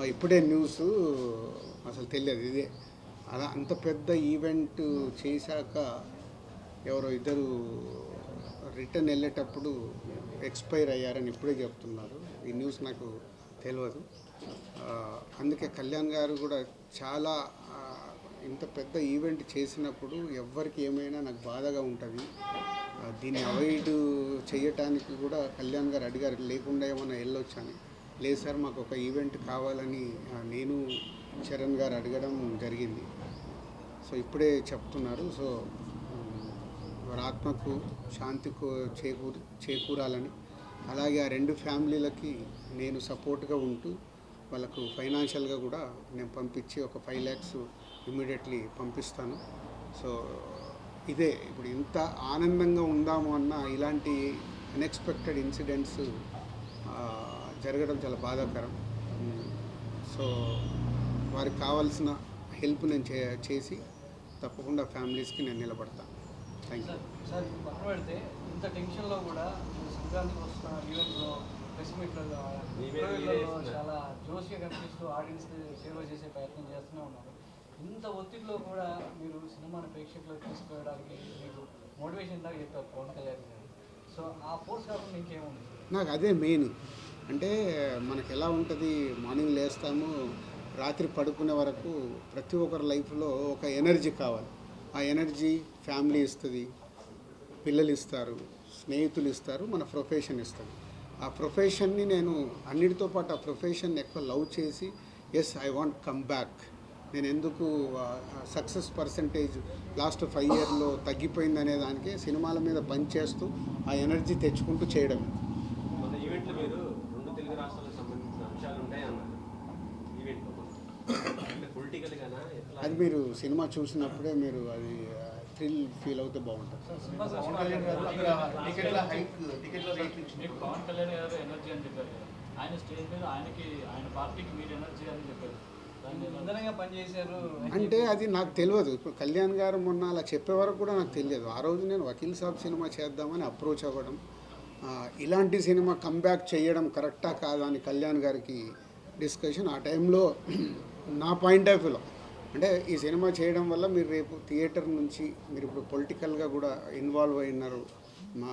ఇప్పుడే న్యూస్ అసలు తెలియదు ఇదే. అలా అంత పెద్ద ఈవెంట్ చేశాక ఎవరో ఇద్దరు రిటర్న్ వెళ్ళేటప్పుడు ఎక్స్పైర్ అయ్యారని ఇప్పుడే చెప్తున్నారు. ఈ న్యూస్ నాకు తెలియదు. అందుకే కళ్యాణ్ గారు కూడా చాలా ఇంత పెద్ద ఈవెంట్ చేసినప్పుడు ఎవరికి ఏమైనా నాకు బాధగా ఉంటుంది. దీన్ని అవాయిడ్ చేయటానికి కూడా కళ్యాణ్ గారు అడిగారు లేకుండా ఏమైనా వెళ్ళొచ్చని లేదు సార్ మాకు ఒక ఈవెంట్ కావాలని నేను చరణ్ గారు అడగడం జరిగింది. సో ఇప్పుడే చెప్తున్నారు. సో వారి ఆత్మకు శాంతి చేకూర్ చేకూరు చేకూరాలని. అలాగే ఆ రెండు ఫ్యామిలీలకి నేను సపోర్ట్గా ఉంటూ వాళ్ళకు ఫైనాన్షియల్గా కూడా నేను పంపించి ఒక ఫైవ్ ల్యాక్స్ ఇమీడియట్లీ పంపిస్తాను. సో ఇదే ఇప్పుడు ఇంత ఆనందంగా ఉందాము అన్న ఇలాంటి అన్ఎక్స్పెక్టెడ్ ఇన్సిడెంట్స్ జరగడం చాలా బాధాకరం. సో వారికి కావాల్సిన హెల్ప్ నేను చే చేసి తప్పకుండా ఫ్యామిలీస్కి నేను నిలబడతాను థ్యాంక్ యూ సార్ సార్ ఇప్పుడు పక్కన పెడితే ఇంత టెన్షన్లో కూడా సంక్రాంతికి వస్తున్న ఈవెంట్లో ప్రెస్ మీట్లో చాలా జోష్గా కనిపిస్తూ ఆడియన్స్ సేవ చేసే ప్రయత్నం చేస్తూనే ఉన్నారు. ఇంత ఒత్తిడిలో కూడా మీరు సినిమాని ప్రేక్షకులకు తీసుకువెళ్ళడానికి మీకు మోటివేషన్ దాకా చెప్పారు పవన్ కళ్యాణ్ గారు. సో ఆ ఫోర్స్ కాకుండా ఇంకేముంది? నాకు అదే మెయిన్. అంటే మనకు ఎలా ఉంటుంది? మార్నింగ్ లేస్తాము రాత్రి పడుకునే వరకు ప్రతి ఒక్కరి లైఫ్లో ఒక ఎనర్జీ కావాలి. ఆ ఎనర్జీ ఫ్యామిలీ ఇస్తుంది పిల్లలు ఇస్తారు స్నేహితులు ఇస్తారు మన ప్రొఫెషన్ ఇస్తుంది. ఆ ప్రొఫెషన్ని నేను అన్నిటితో పాటు ఆ ప్రొఫెషన్ ఎక్కువ లవ్ చేసి yes I want come back నేను ఎందుకు సక్సెస్ పర్సంటేజ్ లాస్ట్ ఫైవ్ ఇయర్లో తగ్గిపోయిందనే దానికి సినిమాల మీద పనిచేస్తూ ఆ ఎనర్జీ తెచ్చుకుంటూ చేయడం మన ఈవెంట్లో మీరు రెండు తెలుగు రాష్ట్రాలకు సంబంధించిన అంశాలు ఉంటాయి అన్నారు ఈవెంట్లో అంటే పొలిటికల్గానా ఎట్లా అది మీరు సినిమా చూసినప్పుడే మీరు అది థ్రిల్ ఫీల్ అవుతే బాగుంటుంది. పవన్ కళ్యాణ్ గారు ఎనర్జీ అని చెప్పారు ఆయన స్టేజ్ మీద ఆయనకి ఆయన పార్టీకి మీరు ఎనర్జీ అని చెప్పారు. అంటే అది నాకు తెలియదు. ఇప్పుడు కళ్యాణ్ గారు మొన్న అలా చెప్పే వరకు కూడా నాకు తెలియదు. ఆ రోజు నేను వకీల్ సాబ్ సినిమా చేద్దామని అప్రోచ్ అవ్వడం ఇలాంటి సినిమా కంబ్యాక్ చేయడం కరెక్టా కాదా అని కళ్యాణ్ గారికి డిస్కషన్ ఆ టైంలో నా పాయింట్ ఆఫ్ వ్యూలో అంటే ఈ సినిమా చేయడం వల్ల మీరు రేపు థియేటర్ నుంచి మీరు ఇప్పుడు పొలిటికల్గా కూడా ఇన్వాల్వ్ అయినారు మా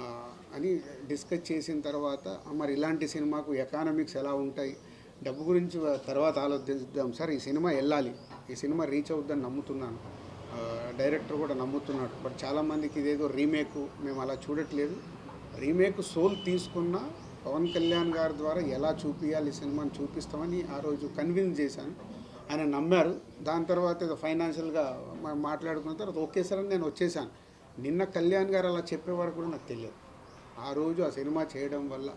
అని డిస్కస్ చేసిన తర్వాత మరి ఇలాంటి సినిమాకు ఎకానమిక్స్ ఎలా ఉంటాయి? డబ్బు గురించి తర్వాత ఆలోచిద్దాం. సార్ ఈ సినిమా వెళ్ళాలి. ఈ సినిమా రీచ్ అవుద్దని నమ్ముతున్నాను. డైరెక్టర్ కూడా నమ్ముతున్నాడు. బట్ చాలామందికి ఇదేదో రీమేక్ మేము అలా చూడట్లేదు. రీమేక్ సోల్ తీసుకున్న పవన్ కళ్యాణ్ గారి ద్వారా ఎలా చూపించాలి సినిమాని చూపిస్తామని ఆ రోజు కన్విన్స్ చేశాను. ఆయన నమ్మారు. దాని తర్వాత ఏదో ఫైనాన్షియల్గా మాట్లాడుకున్న తర్వాత ఓకే సార్ అని నేను వచ్చేసాను. నిన్న కళ్యాణ్ గారు అలా చెప్పేవారు కూడా నాకు తెలియదు. ఆ రోజు ఆ సినిమా చేయడం వల్ల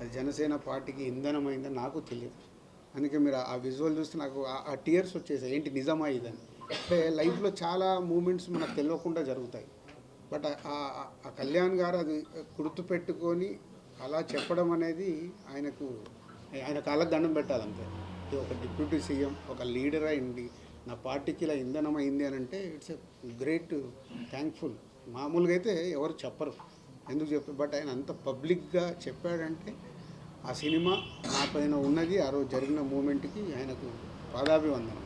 అది జనసేన పార్టీకి ఇంధనమైందని నాకు తెలియదు. అందుకే మీరు ఆ విజువల్ చూస్తే నాకు ఆ- టీయర్స్ వచ్చేసాయి. ఏంటి నిజమా ఇదని? అంటే లైఫ్లో చాలా మూమెంట్స్ మనకు తెలియకుండా జరుగుతాయి. బట్ ఆ కళ్యాణ్ గారు అది గుర్తుపెట్టుకొని అలా చెప్పడం అనేది ఆయనకు ఆయన కాళ్ళకు దండం పెట్టాలంతే. ఇది ఒక డిప్యూటీ సీఎం ఒక లీడర్ అయింది నా పార్టీకి ఇలా ఇంధనం అయింది అని అంటే ఇట్స్ ఎ గ్రేట్ థ్యాంక్ఫుల్ మామూలుగా అయితే ఎవరు చెప్పరు. ఎందుకు చెప్పారు? బట్ ఆయన అంత పబ్లిక్గా చెప్పాడంటే ఆ సినిమా నా పైన ఉన్నది ఆ రోజు జరిగిన మూమెంట్కి ఆయనకు పాదాభివందనం.